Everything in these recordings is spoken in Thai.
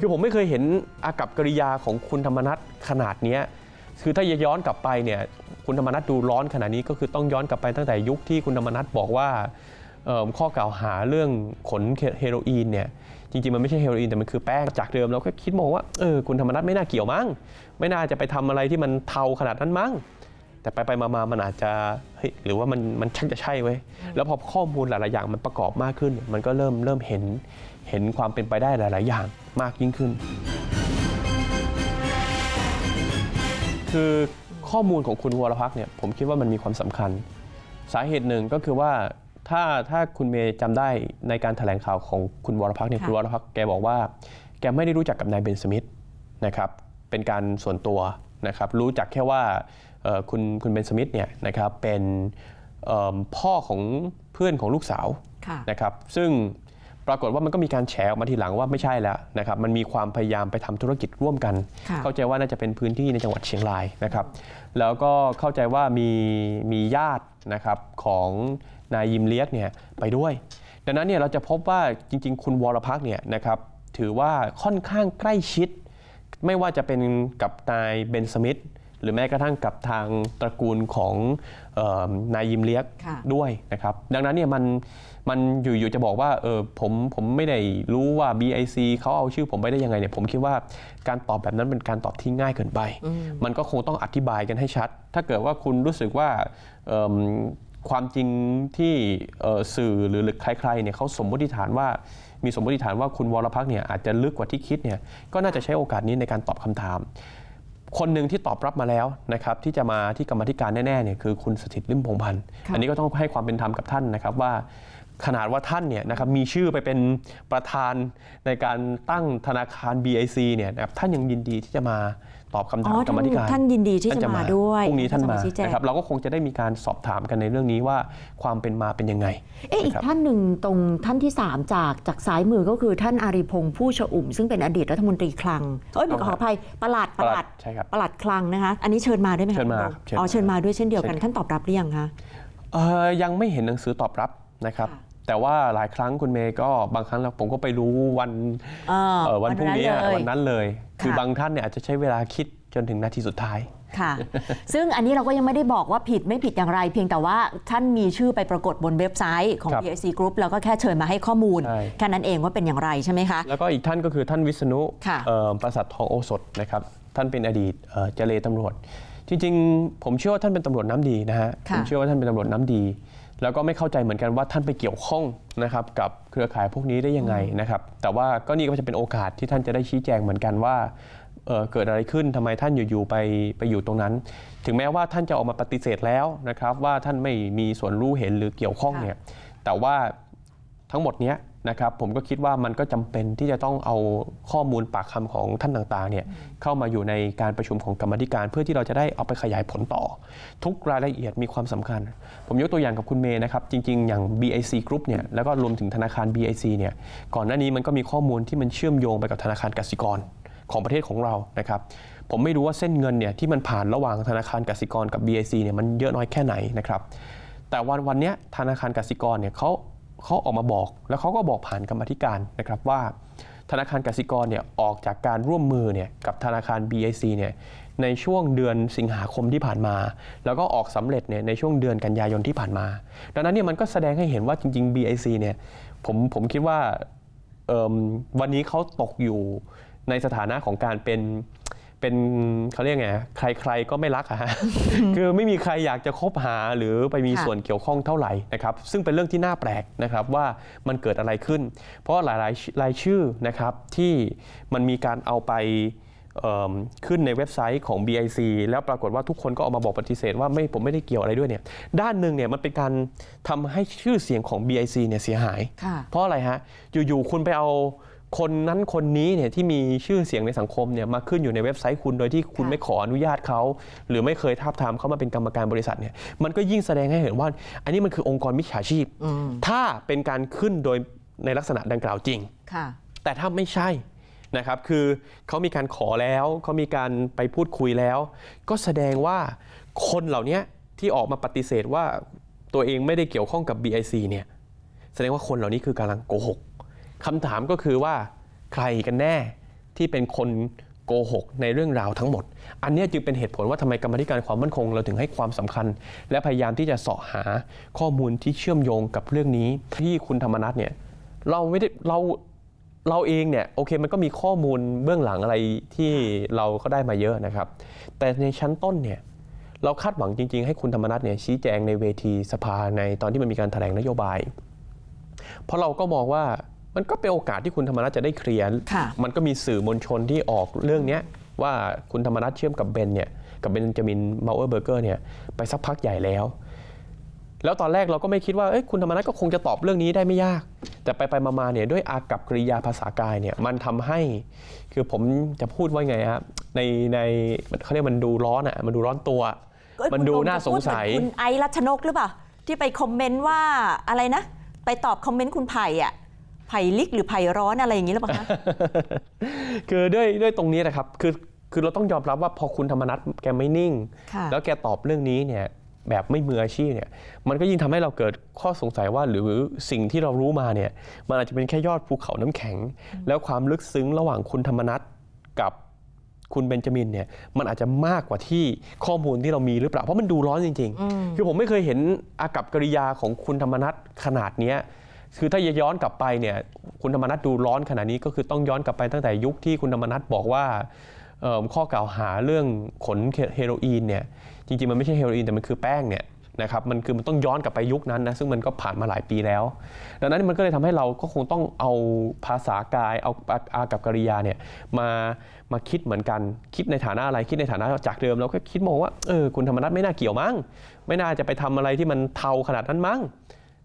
คือผมไม่เคยเห็นอากับกิริยาของคุณธรรมนัฐขนาดเนี้ยคือถ้าย้อนกลับไปเนี่ยคุณธรรมนัฐดูร้อนขนาดนี้ก็คือต้องย้อนกลับไปตั้งแต่ยุคที่คุณธรรมนัฐบอกว่าข้อกล่าวหาเรื่องขนเฮโรอีนเนี่ยจริงๆ มันไม่ใช่เฮโรอีนแต่มันคือแป้งจากเดิมเราก็คิดมองว่าเออคุณธรรมนัฐไม่น่าเกี่ยวมั้งไม่น่าจะไปทำอะไรที่มันเทาขนาดนั้นมั้งแต่ไปไปมาๆมันอาจจะเฮ้ยหรือว่ามันมันชักจะใช่เว้ยแล้วพอข้อมูลหลายๆอย่างมันประกอบมากขึ้น มันก็เริ่มเริ่มเห็นเห็นความเป็นไปได้หลาย ๆ อย่าง มากยิ่งขึ้น คือข้อมูลของคุณวรพักษ์เนี่ยผมคิดว่ามันมีความสำคัญ สาเหตุหนึ่งก็คือว่าถ้าถ้าคุณเมย์จำได้ในการแถลงข่าวของคุณวรพักษ์เนี่ยค่ะคุณวรพักษ์แกบอกว่า แกไม่ได้รู้จักกับนายเบนสมิธนะครับเป็นการส่วนตัวนะครับรู้จักแค่ว่าเอ่อคุณคุณเบนสมิธเนี่ยนะครับเป็นเอิ่มพ่อของเพื่อนของลูกสาวค่ะนะครับซึ่ง ปรากฏว่ามันก็มีการแฉออกมาทีหลังว่าไม่ใช่แล้วนะครับมันมีความพยายามไปทำธุรกิจร่วมกันค่ะเข้าใจว่าน่าจะเป็นพื้นที่ในจังหวัดเชียงรายนะครับ แล้วก็เข้าใจว่ามีมีญาตินะครับของนายยิมเลียกเนี่ยไปด้วย ดังนั้นเนี่ยเราจะพบว่าจริง ๆ คุณวรพักษ์เนี่ยนะครับถือว่าค่อนข้างใกล้ชิด ไม่ว่าจะเป็นกับนายเบนสมิธ หรือแม้กระทั่งกับทางตระกูลของเออนายยิมเลียกค่ะด้วยนะครับ ดังนั้นเนี่ยมันมันอยู่ๆจะบอกว่าเออผมผมไม่ได้รู้ว่า BIC เขาเอาชื่อผมไปได้ยังไงเนี่ยผมคิดว่าการตอบแบบนั้นเป็นการตอบที่ง่ายเกินไป มันก็คงต้องอธิบายกันให้ชัด ถ้าเกิดว่าคุณรู้สึกว่าเอิ่มความจริงที่เอ่อสื่อหรือใครๆเนี่ยเขาสมมติฐานว่ามีสมมติฐานว่าคุณวรพักษ์เนี่ยอาจจะลึกกว่าที่คิดเนี่ยก็น่าจะใช้โอกาสนี้ในการตอบคำถาม คนหนึ่งที่ตอบรับมาแล้วนะครับที่จะมาที่กรรมาธิการแน่ๆเนี่ยคือคุณสถิตลิมพงษ์พันธ์ค่ะอันนี้ก็ต้องให้ความเป็นธรรมกับท่านนะครับว่า ขนาดว่าท่านเนี่ยนะครับมีชื่อไปเป็นประธานในการตั้งธนาคาร BIC เนี่ยนะครับท่านยังยินดีที่จะมาตอบคำถามอ๋อกรรมาธิการท่านยินดีที่ท่จะมาด้วยพรุ่งนี้ท่านมาจะชี้แจงนะครับเราก็คงจะได้มีการสอบถามกันในเรื่องนี้ว่าความเป็นมาเป็นยังไง เอ๊ะอีกนะครับท่านหนึ่งตรงท่านที่ 3 จากจากซ้ายมือก็คือท่านอาริพงษ์ผู้ชอุ่ม ซึ่งเป็นอดีตรัฐมนตรีคลังเอ้ยครับขออภัยประหลัดประหลัดใช่ครับประหลัดคลังนะคะ อันนี้เชิญมาด้วยไหมคะเชิญมาคุณเชิญอ๋อมาเชิญมาด้วยเช่นเดียวกันเชิญท่านตอบรับหรือยังคะเอ่อยังไม่เห็นหนังสือตอบรับนะครับค่ะ แต่ว่าหลายครั้งคุณเมย์ก็บางครั้งแล้วผมก็ไปรู้วันเออเอ่อวันพรุ่งนี้อะเลยวันนั้นเลย คือค่ะบางท่านเนี่ยอาจจะใช้เวลาคิดจนถึงนาทีสุดท้าย ค่ะ ซึ่งอันนี้เราก็ยังไม่ได้บอกว่าผิดไม่ผิดอย่างไร เพียงแต่ว่าท่านมีชื่อไปปรากฏบนเว็บไซต์ของ ครับ BIC Group แล้วก็แค่เชิญมาให้ข้อมูล ใช่ แค่นั้นเองว่าเป็นอย่างไรใช่ไหมคะ แล้วก็อีกท่านก็คือท่านวิษณุค่ะ เอ่อประสัททองโอสถนะครับ ท่านเป็นอดีตเอ่อเจเลตำรวจ จริงๆ ผมเชื่อว่าท่านเป็นตำรวจน้ำดีนะฮะค่ะผมเชื่อว่าท่านเป็นตำรวจน้ำดี แล้วก็ไม่เข้าใจเหมือนกันว่าท่านไปเกี่ยวข้องนะครับกับเครือข่ายพวกนี้ได้ยังไงนะครับแต่ว่าก็นี่ก็จะเป็นโอกาสที่ท่านจะได้ชี้แจงเหมือนกันว่าเอ่อเกิดอะไรขึ้นทำไมท่านอยู่ๆไปไปอยู่ตรงนั้น ถึงแม้ว่าท่านจะออกมาปฏิเสธแล้วนะครับว่าท่านไม่มีส่วนรู้เห็นหรือเกี่ยวข้องค่ะเนี่ยแต่ว่าทั้งหมดเนี้ย นะครับผมก็คิดว่ามันก็จำเป็นที่จะต้องเอาข้อมูลปากคำของท่านต่างๆเนี่ยเข้ามาอยู่ในการประชุมของกรรมาธิการ เพื่อที่เราจะได้เอาไปขยายผลต่อ ทุกรายละเอียดมีความสำคัญ ผมยกตัวอย่างกับคุณเมย์นะครับจริง ๆ อย่าง BIC Group เนี่ยแล้วก็รวมถึงธนาคาร BIC เนี่ยก่อนหน้านี้มันก็มีข้อมูลที่มันเชื่อมโยงไปกับธนาคารกสิกรของประเทศของเรานะครับผมไม่รู้ว่าเส้นเงินเนี่ยที่มันผ่านระหว่างธนาคารกสิกรกับ BIC เนี่ยมันเยอะน้อยแค่ไหนนะครับแต่วันวันเนี้ยธนาคารกสิกรเนี่ยเขา เขาออกมาบอก แล้วเขาก็บอกผ่านกรรมธิการนะครับว่า ธนาคารกสิกรเนี่ยออกจากการร่วมมือเนี่ยกับธนาคาร BIC เนี่ยในช่วงเดือนสิงหาคมที่ผ่านมา แล้วก็ออกสำเร็จเนี่ยในช่วงเดือนกันยายนที่ผ่านมา ดังนั้นเนี่ยมันก็แสดงให้เห็นว่าจริง ๆ BIC เนี่ยผมผมคิดว่าวันนี้เขาตกอยู่ในสถานะของการเป็น เป็นเขาเรียกไงใครๆก็ไม่รักอะฮะคือไม่มีใครอยากจะคบหาหรือไปมีค่ะส่วนเกี่ยวข้องเท่าไหร่นะครับซึ่งเป็นเรื่องที่น่าแปลกนะครับว่ามันเกิดอะไรขึ้น เพราะหลายๆรายชื่อนะครับที่มันมีการเอาไปเอิ่มขึ้นในเว็บไซต์ของ BIC แล้วปรากฏว่าทุกคนก็ออกมาบอกปฏิเสธว่าไม่ผมไม่ได้เกี่ยวอะไรด้วยเนี่ยด้านหนึ่งเนี่ยมันเป็นการทำให้ชื่อเสียงของ BIC เนี่ยเสียหายค่ะเพราะอะไรฮะอยู่ๆคุณไปเอา คนนั้นคนนี้เนี่ยที่มีชื่อเสียงในสังคมเนี่ยมาขึ้นอยู่ในเว็บไซต์คุณโดยที่คุณค่ะไม่ขออนุญาตเขาหรือไม่เคยทาบทามเขามาเป็นกรรมการบริษัทเนี่ยมันก็ยิ่งแสดงให้เห็นว่า อันนี้มันคือองค์กรมิจฉาชีพอืมถ้าเป็นการขึ้นโดยในลักษณะดังกล่าวจริงค่ะแต่ถ้าไม่ใช่นะครับคือเขามีการขอแล้วเขามีการไปพูดคุยแล้ว ก็แสดงว่าคนเหล่านี้ที่ออกมาปฏิเสธว่าตัวเองไม่ได้เกี่ยวข้องกับ BIC เนี่ยแสดงว่าคนเหล่านี้คือกำลังโกหก คำถามก็คือว่าใครกันแน่ที่เป็นคนโกหกในเรื่องราวทั้งหมด อันนี้จึงเป็นเหตุผลว่าทำไมกรรมธิการความมั่นคง เราถึงให้ความสำคัญ และพยายามที่จะเสาะหาข้อมูลที่เชื่อมโยงกับเรื่องนี้ ที่คุณธรรมนัฐเนี่ยเราไม่ได้เราเราเองเนี่ยโอเคมันก็มีข้อมูลเบื้องหลังอะไรที่เราก็ได้มาเยอะนะครับ แต่ในชั้นต้นเนี่ยเราคาดหวังจริง ๆ ให้คุณธรรมนัฐเนี่ยชี้แจงในเวทีสภาในตอนที่มันมีการแถลงนโยบาย เพราะเราก็มองว่า มันก็เป็นโอกาสที่คุณธรรมนัฐจะได้เคลียร์ค่ะมันก็มีสื่อมวลชนที่ออกเรื่องเนี้ยว่าคุณธรรมนัฐเชื่อมกับเบนเนี่ยกับเบนจามินมาเออร์เบอร์เกอร์เนี่ยไปสักพักใหญ่แล้ว แล้วตอนแรกเราก็ไม่คิดว่าเอ้ยคุณธรรมนัฐก็คงจะตอบเรื่องนี้ได้ไม่ยาก แต่ไปไปๆมาๆเนี่ยด้วยอากับกริยาภาษากายเนี่ยมันทำให้ คือผมจะพูดว่าไงครับในในเขาเรียกมันดูร้อนอะมันดูร้อนตัวเอ้ยมันคุณดูโรมน่าจะสพูงดเหมือสัยคุณไอซ์รัชนกหรือเปล่าที่ไปคอมเมนต์ว่าอะไรนะ ไปตอบคอมเมนต์คุณไผ่อะ ไผ่ลิกหรือไผ่ร้อนอะไรอย่างนี้หรือเปล่าคะ คือด้วยด้วยตรงนี้นะครับคือคือเราต้องยอมรับว่าพอคุณธรรมนัฐแกไม่นิ่ง ค่ะ แล้วแกตอบเรื่องนี้เนี่ยแบบไม่มืออาชีพเนี่ยมันก็ยิ่งทำให้เราเกิดข้อสงสัยว่าหรือสิ่งที่เรารู้มาเนี่ยมันอาจจะเป็นแค่ยอดภูเขาน้ำแข็ง แล้วความลึกซึ้งระหว่างคุณธรรมนัฐกับคุณเบนจามินเนี่ยมันอาจจะมากกว่าที่ข้อมูลที่เรามีหรือเปล่าเพราะมันดูร้อนจริง ๆ คือผมไม่เคยเห็นอากับกริยาของคุณธรรมนัฐขนาดเนี้ย คือถ้าย้อนกลับไปเนี่ยคุณธรรมนัฐดูร้อนขนาดนี้ก็คือต้องย้อนกลับไปตั้งแต่ยุคที่คุณธรรมนัฐบอกว่าข้อกล่าวหาเรื่องขนเฮโรอีนเนี่ยจริงๆ มันไม่ใช่เฮโรอีนแต่มันคือแป้งเนี่ยนะครับมันคือมันต้องย้อนกลับไปยุคนั้นนะซึ่งมันก็ผ่านมาหลายปีแล้ว ดังนั้นมันก็เลยทำให้เราก็คงต้องเอาภาษากายเอาอากับกริยาเนี่ยมามาคิดเหมือนกันคิดในฐานะอะไรคิดในฐานะจากเดิมเราก็คิดมองว่าเออคุณธรรมนัฐไม่น่าเกี่ยวมั้งไม่น่าจะไปทำอะไรที่มันเทาขนาดนั้นมั้ง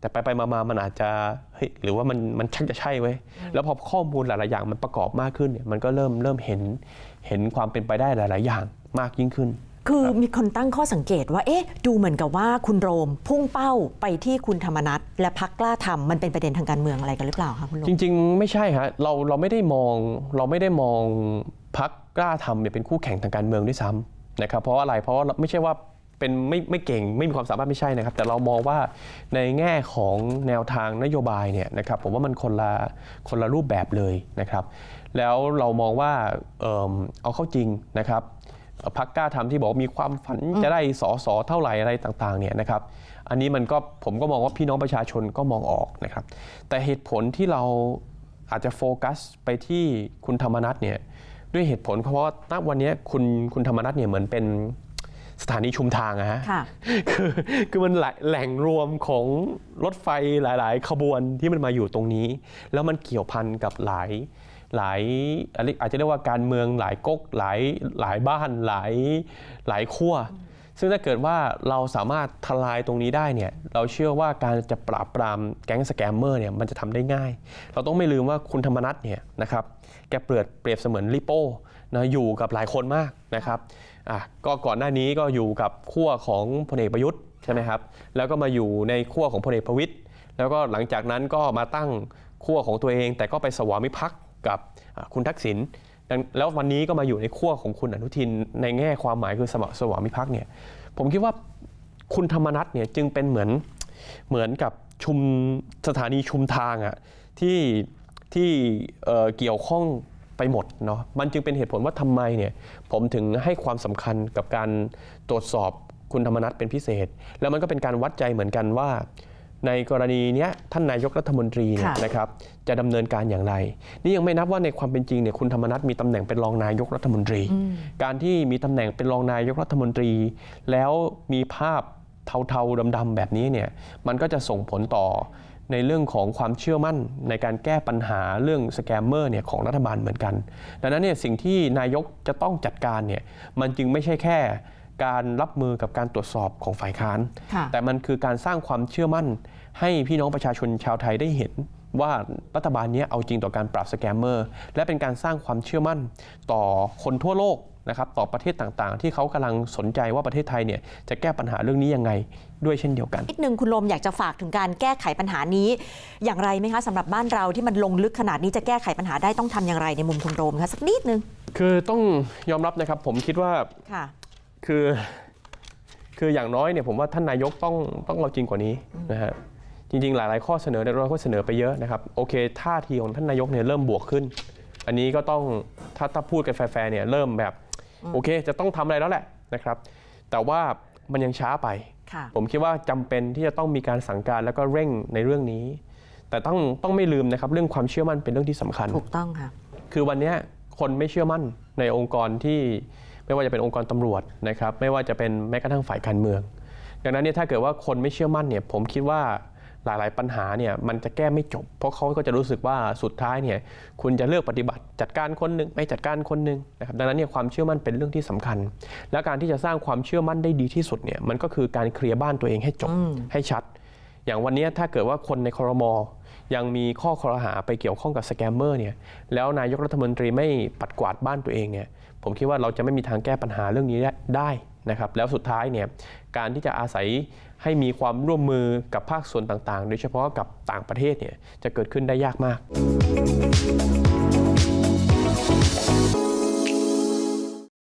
แต่ไปไปๆมาๆมันอาจจะเฮ้ยหรือว่ามันมันชักจะใช่เว้ยแล้วพอข้อมูลหลาย ๆ อย่างมันประกอบมากขึ้นเนี่ยมันก็เริ่มเริ่มเห็นเห็นความเป็นไปได้หลาย ๆ อย่างมากยิ่งขึ้น คือมีคนตั้งข้อสังเกตว่าเอ๊ะดูเหมือนกับว่าคุณโรม พุ่งเป้าไปที่คุณธรรมนัฐและพักกล้าทำมันเป็นประเด็นทางการเมืองอะไรกันหรือเปล่าคะคุณโรจมริง ๆ ไม่ใช่ฮะเราเราไม่ได้มองเราไม่ได้มองพักกล้าทำเนี่ยเป็นคู่แข่งทางการเมืองด้วยซ้ำนะครับเพราะว่าอะไรเพราะว่าไม่ใช่ว่า เป็นไม่ไม่เก่งไม่มีความสามารถไม่ใช่นะครับ แต่เรามองว่าในแง่ของแนวทางนโยบายเนี่ยนะครับผมว่ามันคนละคนละรูปแบบเลยนะครับ แล้วเรามองว่าเอิ่มเอาเข้าจริงนะครับพักกล้าทำที่บอกมีความฝันจะได้สอสอเท่าไหร่อะไรต่างๆเนี่ยนะครับ อันนี้มันก็ผมก็มองว่าพี่น้องประชาชนก็มองออกนะครับ แต่เหตุผลที่เราอาจจะโฟกัสไปที่คุณธรรมนัฐเนี่ยด้วยเหตุผลเพราะว่าณวันนี้คุณคุณธรรมนัฐเนี่ยเหมือนเป็น สถานีชุมทางอะฮะค่ะคือคือมันแหล่งแหล่งรวมของรถไฟหลาย ๆ ขบวนที่มันมาอยู่ตรงนี้ แล้วมันเกี่ยวพันกับหลายหลายอะไรอาจจะเรียกว่าการเมืองหลายก๊กหลายหลายบ้านหลายหลายขั้วซึ่งถ้าเกิดว่าเราสามารถทลายตรงนี้ได้เนี่ยเราเชื่อว่าการจะปราบปรามแก๊งสแกมเมอร์เนี่ยมันจะทำได้ง่าย เราต้องไม่ลืมว่าคุณธรรมนัฐเนี่ยนะครับแกเปรียบเปรียบเสมือนลิโป้ นะอยู่กับหลายคนมากนะครับอะก็ก่อนหน้านี้ก็อยู่กับขั้วของพลเอกประยุทธ์ใช่ไหมครับแล้วก็มาอยู่ในขั้วของพลเอกประวิตยแล้วก็หลังจากนั้นก็มาตั้งขั้วของตัวเอง แต่ก็ไปสวามิภักดิ์กับอะคุณทักษิณดังแล้ววันนี้ก็มาอยู่ในขั้วของคุณอนุทินในแง่ความหมายคือสวสวามิภักดิ์เนี่ยผมคิดว่าคุณธรรมนัฐเนี่ยจึงเป็นเหมือนเหมือนกับชุมสถานีชุมทางอะที่ที่เอ่อเกี่ยวข้อง ไปหมดเนาะมันจึงเป็นเหตุผลว่าทำไมเนี่ยผมถึงให้ความสำคัญกับการตรวจสอบคุณธรรมนัฐเป็นพิเศษ แล้วมันก็เป็นการวัดใจเหมือนกันว่า ในกรณีเนี้ยท่านนายกรัฐมนตรีเนี่ยค่ะนะครับจะดำเนินการอย่างไร นี่ยังไม่นับว่าในความเป็นจริงเนี่ยคุณธรรมนัฐมีตำแหน่งเป็นรองนายกรัฐมนตรี การที่มีตำแหน่งเป็นรองนายกรัฐมนตรี แล้วมีภาพเทาๆดำๆแบบนี้เนี่ยมันก็จะส่งผลต่อ ในเรื่องของความเชื่อมั่นในการแก้ปัญหาเรื่องสแกมเมอร์เนี่ยของรัฐบาลเหมือนกัน ดังนั้นเนี่ยสิ่งที่นายกจะต้องจัดการเนี่ยมันจึงไม่ใช่แค่การรับมือกับการตรวจสอบของฝ่ายค้านค่ะแต่มันคือการสร้างความเชื่อมั่น ให้พี่น้องประชาชนชาวไทยได้เห็นว่ารัฐบาลเนี้ยเอาจริงต่อการปราบสแกมเมอร์ และเป็นการสร้างความเชื่อมั่นต่อคนทั่วโลก นะครับต่อประเทศต่างๆ ที่เขากำลังสนใจว่าประเทศไทยเนี่ยจะแก้ปัญหาเรื่องนี้ยังไงด้วยเช่นเดียวกันนิดนึงคุณโรมอยากจะฝากถึงการแก้ไขปัญหานี้ อย่างไรไหมคะสำหรับบ้านเราที่มันลงลึกขนาดนี้จะแก้ไขปัญหาได้ต้องทำอย่างไรในมุมคุณโรมคะสักนิดนึงคือต้องยอมรับนะครับผมคิดว่าค่ะคือคืออย่างน้อยเนี่ยผมว่าท่านนายกต้องต้องเอาจริงกว่านี้นะฮะจริงๆ หลายๆ ข้อเสนอเนี่ยเราก็เสนอไปเยอะนะครับโอเคท่าทีของท่านนายกเนี่ยเริ่มบวกขึ้น อันอันนี้ก็ต้องถ้าถ้าพูดกันแฟร์ๆเนี่ยเริ่มแบบ โอเค จะต้องทำอะไรแล้วแหละนะครับ แต่ว่ามันยังช้าไปค่ะผมคิดว่าจำเป็นที่จะต้องมีการสั่งการแล้วก็เร่งในเรื่องนี้ แต่ต้องต้องไม่ลืมนะครับ เรื่องความเชื่อมั่นเป็นเรื่องที่สำคัญถูกต้องค่ะคือวันเนี้ยคนไม่เชื่อมั่นในองค์กรที่ไม่ว่าจะเป็นองค์กรตำรวจนะครับ ไม่ว่าจะเป็นแม้กระทั่งฝ่ายการเมือง ดังนั้นเนี่ยถ้าเกิดว่าคนไม่เชื่อมั่นเนี่ยผมคิดว่า หลายๆ ปัญหาเนี่ยมันจะแก้ไม่จบ เพราะเขาก็จะรู้สึกว่าสุดท้ายเนี่ยคุณจะเลือกปฏิบัติจัดการคนหนึ่งไม่จัดการคนหนึ่งนะครับดังนั้นเนี่ยความเชื่อมั่นเป็นเรื่องที่สำคัญ และการที่จะสร้างความเชื่อมั่นได้ดีที่สุดเนี่ยมันก็คือการเคลียร์บ้านตัวเองให้จบอืมให้ชัด อย่างวันนี้ถ้าเกิดว่าคนในคอรมอยังมีข้อคอรหาไปเกี่ยวข้องกับสแกมเมอร์เนี่ยแล้วนายกรัฐมนตรีไม่ปัดกวาดบ้านตัวเองเนี่ยผมคิดว่าเราจะไม่มีทางแก้ปัญหาเรื่องนี้ได้ นะครับแล้วสุดท้ายเนี่ยการที่จะอาศัยให้มีความร่วมมือกับภาคส่วนต่างๆ โดยเฉพาะกับต่างประเทศเนี่ยจะเกิดขึ้นได้ยากมาก